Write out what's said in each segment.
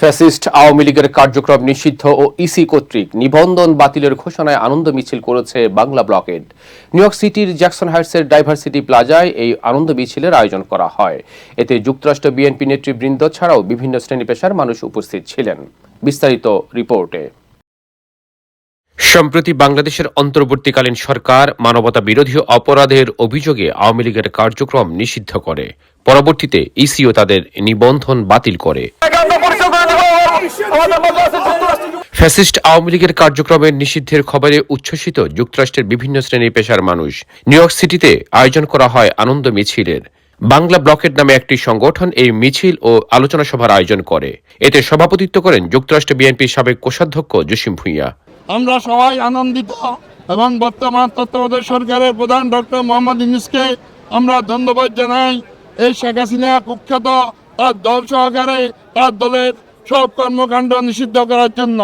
Fascist Awami লীগের কার্যক্রম নিষিদ্ধ ও ইসি কর্তৃক নিবন্ধন বাতিলের ঘোষণায় আনন্দ মিছিল করেছে বাংলা ব্লকেড নিউ ইয়র্ক সিটির জ্যাকসন হাইটসের ডাইভার্সিটি প্লাজায় এই আনন্দ মিছিলের আয়োজন করা হয়। এতে যুক্তরাষ্ট্র বিএনপি নেতৃবৃন্দ ছাড়াও বিভিন্ন শ্রেণি পেশার মানুষ উপস্থিত ছিলেন। বিস্তারিত রিপোর্টে। সম্প্রতি বাংলাদেশের অন্তর্বর্তীকালীন সরকার মানবতা বিরোধী অপরাধের অভিযোগে আওয়ামী লীগের কার্যক্রম নিষিদ্ধ করে। পরবর্তীতে ইসিও তাদের নিবন্ধন বাতিল করে। ফ্যাসিস্ট আওয়ামী লীগের কার্যক্রমের নিষিদ্ধের খবরে উচ্ছ্বসিত যুক্তরাষ্ট্রের বিভিন্ন শ্রেণি পেশার মানুষ। নিউ ইয়র্ক সিটিতে আয়োজন করা হয় আনন্দ মিছিলের। বাংলা ব্লকের নামে একটি সংগঠন এই মিছিল ও আলোচনা সভার আয়োজন করে। এতে সভাপতিত্ব করেন যুক্তরাষ্ট্র বিএনপির সাবেক কোষাধ্যক্ষ জসিম ভুঁইয়া। আমরা সবাই আনন্দিত এবং বর্তমান তত্ত্বাবধায়ক সরকারের প্রধান ডক্টর মোহাম্মদ ইউনুসকে আমরা ধন্যবাদ জানাই। এই শেখ হাসিনা কুখ্যাত তার দল সহকারে তার দলের সব কর্মকাণ্ড নিষিদ্ধ করার জন্য।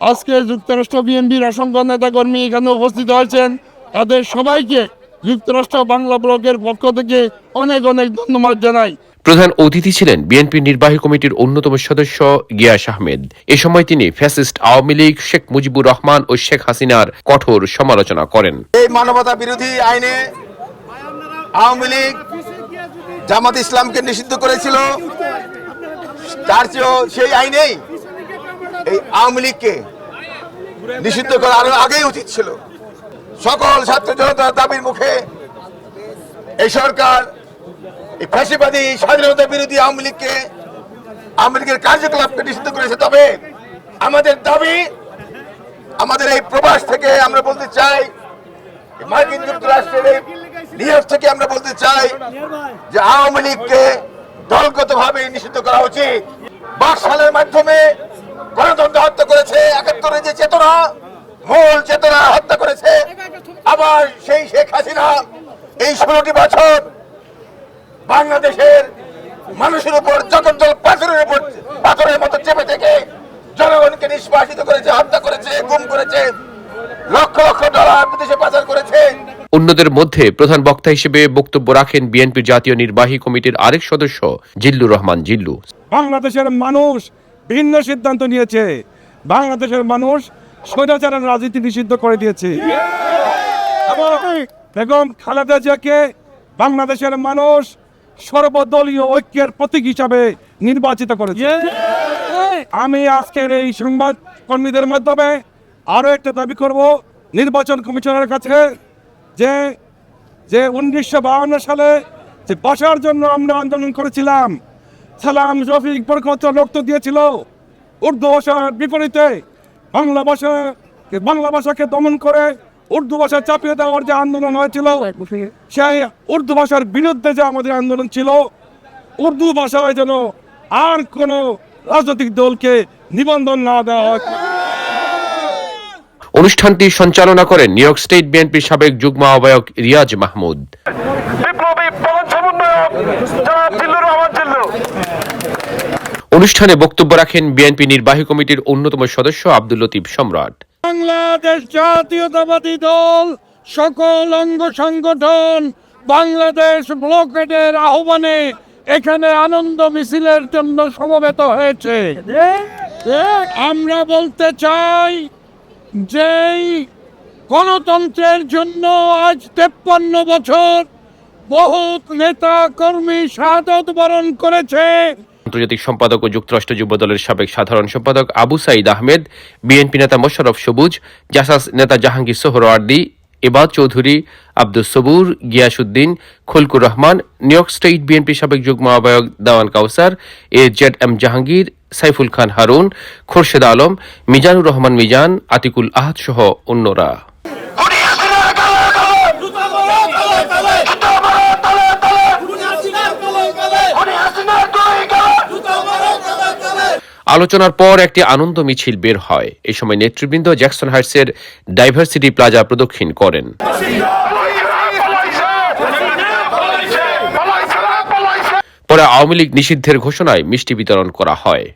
আজকে যুক্তরাষ্ট্র বিএনপির অসংখ্য নেতাকর্মী এখানে উপস্থিত হয়েছেন। তাদের সবাইকে যুক্তরাষ্ট্র বাংলা ব্লকের পক্ষ থেকে অনেক অনেক ধন্যবাদ জানাই। প্রধান অতিথি ছিলেন বিএনপির নির্বাহী কমিটির অন্যতম সদস্য গিয়াস আহমেদ। এ সময় তিনি ফ্যাসিস্ট আওয়ামী লীগ শেখ মুজিবুর রহমান ও শেখ হাসিনার কঠোর সমালোচনা করেন। এই মানবতা বিরোধী আইনে আওয়ামী লীগ জামাত ইসলামকে নিষিদ্ধ করেছিল। তার চেয়েও সেই আইনেই এই আওয়ামী লীগকে নিষিদ্ধ করা আরও আগেই উচিত ছিল। সকল ছাত্র জনতার দাবির মুখে এই সরকার, এই ফ্যাসিবাদী স্বাধীনতা বিরোধী আওয়ামী লীগকে, আওয়ামী লীগের কার্যকলাপকে নিষিদ্ধ করেছে। তবে আমাদের দাবি, আমাদের এই প্রবাস থেকে আমরা বলতে চাই মার্কিন যুক্তরাষ্ট্রের এই ইয়র্ক থেকে আমরা বলতে চাই যে আওয়ামী লীগকে দলগত ভাবে নিষিদ্ধ করা উচিত। বাকশালের মাধ্যমে গণতন্ত্র হত্যা করেছে, একাত্তরের যে চেতনা, মূল চেতনা হত্যা করেছে নিষ্পাসিত করেছে হত্যা করেছে গুম করেছে লক্ষ লক্ষ ডলার বিদেশে পাচার করেছে। অন্যদের মধ্যে প্রধান বক্তা হিসেবে বক্তব্য রাখেন বিএনপির জাতীয় নির্বাহী কমিটির আরেক সদস্য জিল্লুর রহমান জিল্লু। বাংলাদেশের মানুষ ভিন্ন সিদ্ধান্ত নিয়েছে। বাংলাদেশের মানুষ স্বৈরাচারের রাজনীতি নিষিদ্ধ করে দিয়েছে। বেগম খালেদা জিয়াকে বাংলাদেশের মানুষ সর্বদলীয় ঐক্যের প্রতীক হিসাবে নির্বাচিত করেছে। আমি আজকের এই সংবাদ কর্মীদের মাধ্যমে আরও একটা দাবি করব, নির্বাচন কমিশনের কাছে যে যে উনিশশো বাহান্ন সালে যে বসার জন্য আমরা আন্দোলন করেছিলাম, সালাম রফিক বরকত রক্ত দিয়েছিল। উর্দু ভাষার বিপরীতে বাংলা ভাষা বাংলা ভাষাকে দমন করে উর্দু ভাষা চাপিয়ে দেওয়ার যে আন্দোলন হয়েছিল, সেই উর্দু ভাষার বিরুদ্ধে যে আমাদের আন্দোলন ছিল, উর্দু ভাষায় যেন আর কোনো রাজনৈতিক দলকে নিবন্ধন না দেওয়া হয়। অনুষ্ঠানটি সঞ্চালনা করেন নিউ ইয়র্ক স্টেট বিএনপির সাবেক যুগ্ম আহ্বায়ক রিয়াজ মাহমুদ। অনুষ্ঠানে বক্তব্য রাখেন বিএনপি নির্বাহী কমিটির অন্যতম সদস্য আব্দুল লতিফ সম্রাট। বাংলাদেশ জাতীয়তাবাদী দল সকল অঙ্গ সংগঠন বাংলাদেশ ব্লকেটের আহ্বানে এখানে আনন্দ মিছিলের জন্য সমবেত হয়েছে। আমরা বলতে চাই যেই গণতন্ত্রের জন্য আজ তেপ্পান্ন বছর বহুত নেতা কর্মী শাহাদত বরণ করেছে। আন্তর্জাতিক সম্পাদক ও যুক্তরাষ্ট্র যুব দলের সাবেক সাধারণ সম্পাদক আবু সাইদ আহমেদ, বিএনপি নেতা মোশাররফ সবুজ, জাসাস নেতা Jahangir Suhrawardy Ebad Chowdhury Abdul Sabur Giasuddin Khulkur Rahman, New York state BNP সাবেক যুগ্ম আহ্বায়ক Dewan Kawsar, A Z M Jahangir, Saiful Khan Harun, Khorshed Alam, Mizanur Rahman Mizan, Atikul Ahad সহ অন্যরা। আলোচনার পর একটি আনন্দ মিছিল বের হয়। এই সময় নেতৃবৃন্দ জ্যাকসন হাইটসের ডাইভার্সিটি প্লাজা প্রদক্ষিণ করেন। পরে আওয়ামী লীগ নিষিদ্ধের ঘোষণায় মিষ্টি বিতরণ করা হয়।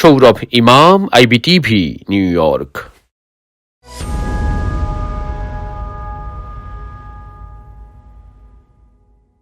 সৌরভ ইমাম আইবিটিভি নিউ ইয়র্ক।